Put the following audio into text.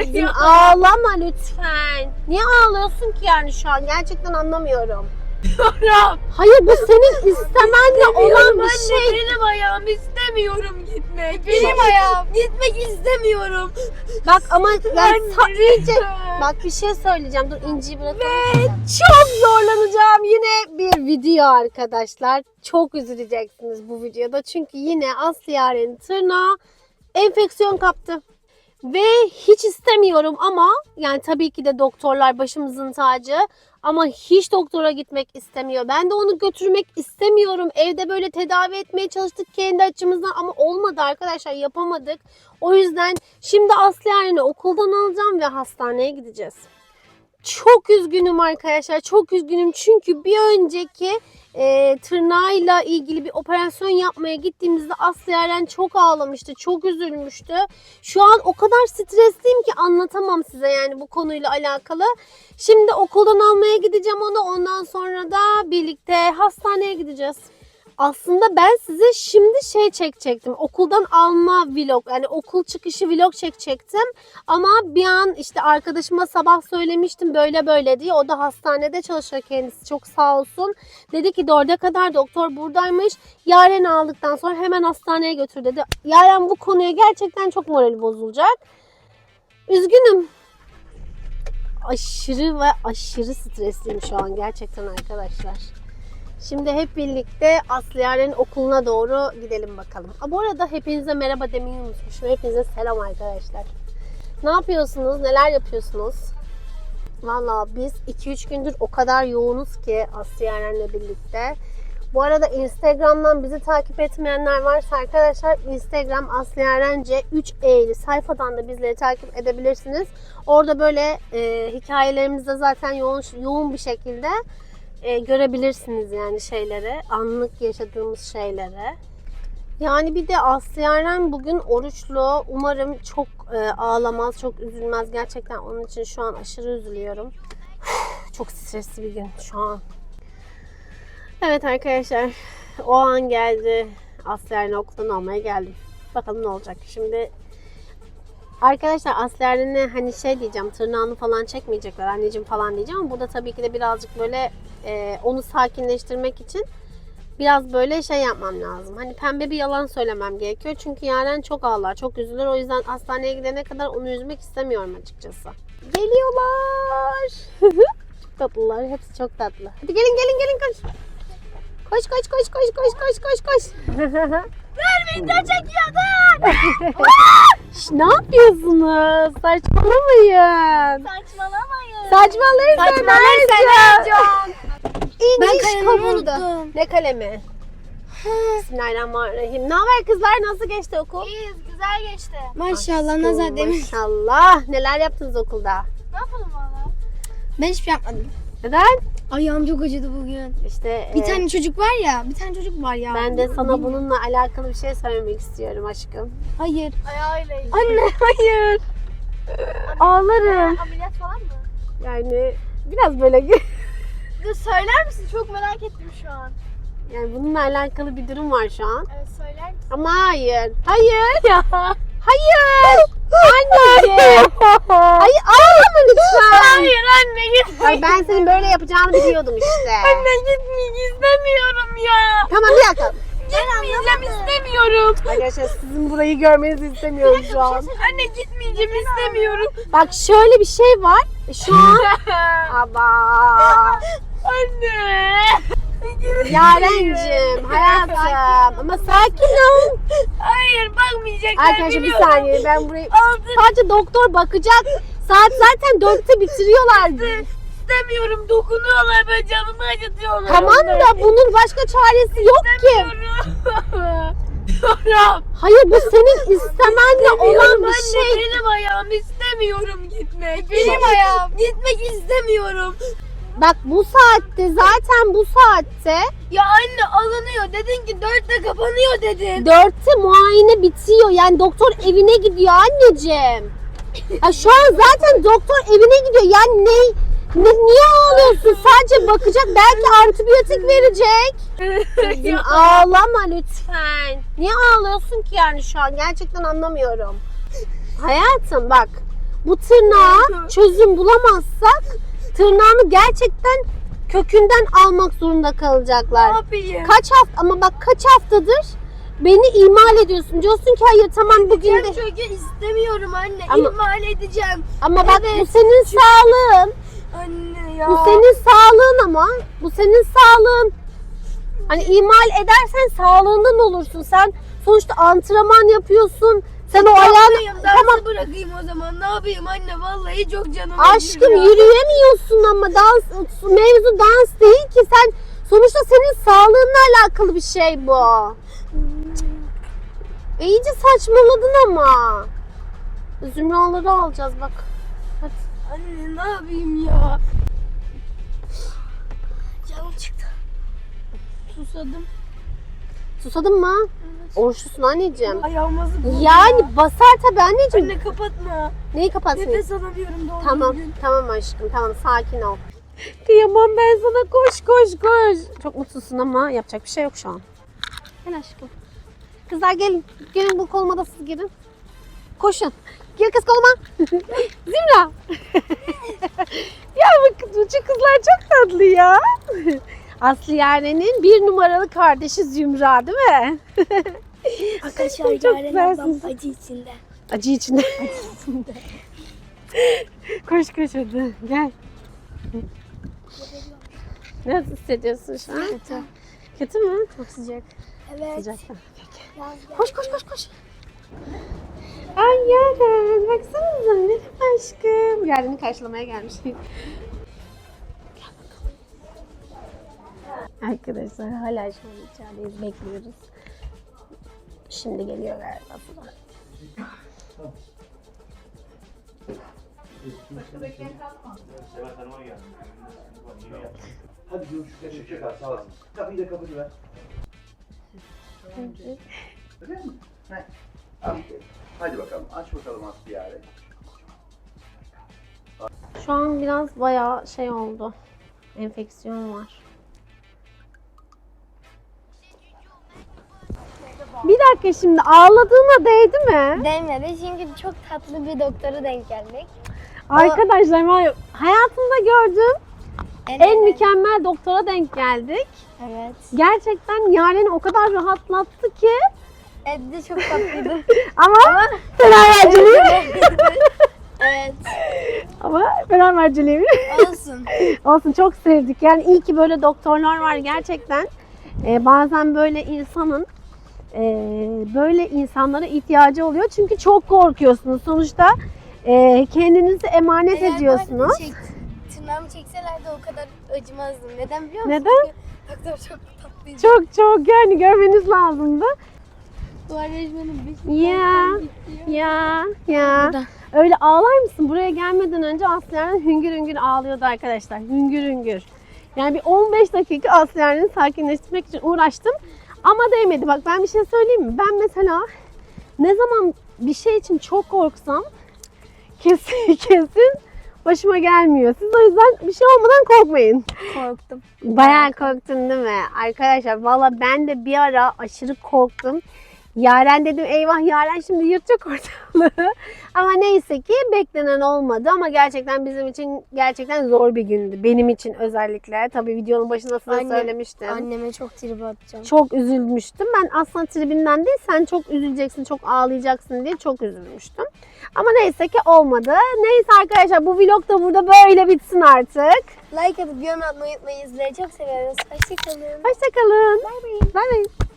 Kızım ağlama lütfen. Niye ağlıyorsun ki yani şu an? Gerçekten anlamıyorum. Hayır bu senin istemenle olan bir şey. Benim ayağım istemiyorum gitmek. Benim ayağım. Gitmek istemiyorum. Bak ama yani Anne, sa- iyice lütfen. bak bir şey söyleyeceğim. Dur inciyi bırakalım. Çok zorlanacağım yine bir video arkadaşlar. Çok üzüleceksiniz bu videoda. Çünkü yine Aslı Yaren'in tırnağı enfeksiyon kaptı. Ve hiç istemiyorum ama yani tabii ki de doktorlar başımızın tacı ama hiç doktora gitmek istemiyor. Ben de onu götürmek istemiyorum. Evde böyle tedavi etmeye çalıştık kendi açımızdan ama olmadı arkadaşlar yapamadık. O yüzden şimdi Aslı Yaren'i okuldan alacağım ve hastaneye gideceğiz. Çok üzgünüm arkadaşlar. Çok üzgünüm çünkü bir önceki e, tırnağıyla ilgili bir operasyon yapmaya gittiğimizde Aslı Yaren çok ağlamıştı. Çok üzülmüştü. Şu an o kadar stresliyim ki anlatamam size yani bu konuyla alakalı. Şimdi okuldan almaya gideceğim onu. Ondan sonra da birlikte hastaneye gideceğiz. Aslında ben size şimdi şey çekecektim. Okuldan alma vlog. Yani okul çıkışı vlog çekecektim. Ama bir an işte arkadaşıma sabah söylemiştim böyle böyle diye. O da hastanede çalışıyor kendisi. Çok sağ olsun. Dedi ki dörde kadar doktor buradaymış. Yaren aldıktan sonra hemen hastaneye götür dedi. Yaren bu konuya gerçekten çok morali bozulacak. Üzgünüm. Aşırı ve aşırı stresliyim şu an gerçekten arkadaşlar. Şimdi hep birlikte Aslı Yaren'in okuluna doğru gidelim bakalım. Aa, bu arada hepinize merhaba demeyi unutmuşum. Hepinize selam arkadaşlar. Ne yapıyorsunuz? Neler yapıyorsunuz? Valla biz 2-3 gündür o kadar yoğunuz ki Aslı Yaren'le birlikte. Bu arada Instagram'dan bizi takip etmeyenler varsa arkadaşlar Instagram Aslı Yarence 3 E'li sayfadan da bizleri takip edebilirsiniz. Orada böyle e, hikayelerimizde zaten yoğun yoğun bir şekilde e, görebilirsiniz yani şeyleri. Anlık yaşadığımız şeyleri. Yani bir de Aslı Yaren bugün oruçlu. Umarım çok e, ağlamaz, çok üzülmez. Gerçekten onun için şu an aşırı üzülüyorum. çok stresli bir gün şu an. Evet arkadaşlar. O an geldi. Aslı Yaren'i okuldan almaya geldim. Bakalım ne olacak. Şimdi Arkadaşlar Aslı Yaren'e hani şey diyeceğim tırnağını falan çekmeyecekler anneciğim falan diyeceğim ama burada tabii ki de birazcık böyle e, onu sakinleştirmek için biraz böyle şey yapmam lazım. Hani pembe bir yalan söylemem gerekiyor. Çünkü Yaren çok ağlar, çok üzülür. O yüzden hastaneye gidene kadar onu üzmek istemiyorum açıkçası. Geliyorlar. çok tatlılar. Hepsi çok tatlı. Hadi gelin gelin gelin koş. Koş koş koş koş koş koş koş koş. Video çekiyordun. Şş, ne yapıyorsunuz? Saçmalamayın. Saçmalamayın. Saçmalayın Saçmalayın Ben İniş kalemimi kovuldu. unuttum. Ne kalemi? Bismillahirrahmanirrahim. Ne haber kızlar? Nasıl geçti okul? İyiyiz, güzel geçti. Maşallah Aşkım, nazar demiş. Maşallah. Neler yaptınız okulda? Ne yapalım valla? Ben hiçbir şey yapmadım. Neden? Ayağım çok acıdı bugün. İşte Bir e, tane çocuk var ya, bir tane çocuk var ya. ben de sana bununla alakalı bir şey söylemek istiyorum aşkım. Hayır. Ayağıyla ilgili. Anne hayır. Ağlarım. Ameliyat falan mı? Yani biraz böyle Dur söyler misin? Çok merak ettim şu an. yani bununla alakalı bir durum var şu an. Evet söyler misin? Ama hayır. Hayır. Ya. Hayır. Anneciğim. Hayır ağlama lütfen. Hayır anne gitme. Ay ben senin böyle yapacağını biliyordum işte. Anne gitmek istemiyorum ya. Tamam bir dakika. Gitmeyeceğim istemiyorum. Arkadaşlar sizin burayı görmenizi istemiyorum şu an. Anne gitmeyeceğim istemiyorum. Bak şöyle bir şey var. Şu an Aba. Anne. Yarencim hayatım ama sakin ol. Hayır bakmayacaklar Arkadaşlar bir biliyorum. saniye ben burayı Altı sadece doktor bakacak. Saat zaten dörtte bitiriyorlardı. istemiyorum. Dokunuyorlar böyle canımı acıtıyorlar. Tamam da bunun başka çaresi yok ki. İstemiyorum. Diyorum. Hayır bu senin istemenle olan Olan bir şey. Benim ayağım istemiyorum gitmek. Benim ayağım. Gitmek istemiyorum. Bak bu saatte zaten bu saatte Ya anne alınıyor. Dedin ki dörtte kapanıyor dedin. dörtte muayene bitiyor. Yani doktor evine gidiyor anneciğim. Ya şu an zaten doktor evine gidiyor. Yani ne, ne niye ağlıyorsun? Sadece bakacak belki antibiyotik verecek. Kızım ağlama lütfen. Niye ağlıyorsun ki yani şu an? Gerçekten anlamıyorum. Hayatım bak. bu tırnağa çözüm bulamazsak tırnağını gerçekten kökünden almak zorunda Ne kalacaklar. yapayım? Kaç hafta ama bak kaç haftadır beni ihmal ediyorsun. Diyorsun ki hayır tamam bugün de çünkü istemiyorum anne. Ama- İhmal edeceğim. ama bak bu Evet. senin sağlığın. Anne ya. Bu senin sağlığın ama. Bu senin sağlığın. Hani ihmal edersen sağlığından olursun. Sen sonuçta antrenman yapıyorsun. Sen o ayağını Yapmayayım, tamam bırakayım o zaman. Ne yapayım anne? Vallahi çok canım aşkım ya. yürüyemiyorsun ama dans mevzu dans değil ki sen sonuçta senin sağlığınla alakalı bir şey bu. İyice saçmaladın ama. Zümraları alacağız bak. Hadi. Anne ne yapayım ya? Canım çıktı. Susadım. Susadın mı? Oruçlusun anneciğim. Ayağıma zıpladı. Yani basar tabii anneciğim. Anne kapatma. Neyi kapatmayayım? Nefes alamıyorum doğru Tamam, düzgün. tamam aşkım. Tamam, sakin ol. Kıyamam ben sana. Koş, koş, koş. Çok mutlusun ama yapacak bir şey yok şu an. Gel aşkım. Kızlar gelin. Gelin bu koluma da siz girin. Koşun. Gel kız koluma. Zümra. ya bu kızlar çok tatlı ya. Aslı Yaren'in bir numaralı kardeşi Zümra değil mi? Arkadaşlar Çok Yaren ablam güzelsiniz. acı içinde. Acı içinde. koş koş hadi gel. Nasıl hissediyorsun şu an? Kötü. Kötü mü? Çok sıcak. Evet. Sıcak. Gel. Koş koş koş koş. Ay Yaren baksanıza ne aşkım. Yaren'i karşılamaya gelmiş. Arkadaşlar hala şu an içerideyiz bekliyoruz. Şimdi geliyor galiba Sıla. Hadi görüşürüz. Teşekkür ederim. Sağ olasın. Kapıyı da kapatı ver. Öyle mi? Hadi bakalım. Aç bakalım Aslı yani. Şu an biraz bayağı şey oldu. Enfeksiyon var. Dakika şimdi ağladığına değdi mi? Değmedi çünkü çok tatlı bir doktora denk geldik. Arkadaşlar var- hayatımda gördüğüm en mükemmel doktora denk geldik. Evet. Gerçekten Yaren'i o kadar rahatlattı ki Evde çok tatlıydı. ama Fenerbahçeliyim. evet. ama Fenerbahçeliyim. Olsun. Olsun çok sevdik. Yani iyi ki böyle doktorlar var gerçekten. Ee, bazen böyle insanın e, böyle insanlara ihtiyacı oluyor. Çünkü çok korkuyorsunuz. Sonuçta e, kendinizi emanet ediyorsunuz. Çek, tırnağımı çekselerdi o kadar acımazdım. Neden biliyor musun? Neden? Çünkü doktor çok tatlıydı. Çok çok yani görmeniz lazımdı. Duvar rejiminin bir Ya ya ya. Öyle ağlar mısın? Buraya gelmeden önce Aslı'nın hüngür hüngür ağlıyordu arkadaşlar. Hüngür hüngür. Yani bir 15 dakika Aslı'nı sakinleştirmek için uğraştım. Ama değmedi. Bak ben bir şey söyleyeyim mi? Ben mesela ne zaman bir şey için çok korksam kesin kesin başıma gelmiyor. Siz o yüzden bir şey olmadan korkmayın. korktum. Bayağı korktun değil mi? Arkadaşlar valla ben de bir ara aşırı korktum. Yaren dedim eyvah Yaren şimdi yırtacak ortalığı. ama neyse ki beklenen olmadı ama gerçekten bizim için gerçekten zor bir gündü. Benim için özellikle. Tabii videonun başında size Anne- söylemiştim. Anneme çok trip atacağım. Çok üzülmüştüm. Ben aslında tribinden değil sen çok üzüleceksin, çok ağlayacaksın diye çok üzülmüştüm. Ama neyse ki olmadı. Neyse arkadaşlar bu vlog da burada böyle bitsin artık. Like atıp yorum atmayı unutmayın. Sizleri çok seviyoruz. Hoşçakalın. Hoşçakalın. Bay bay.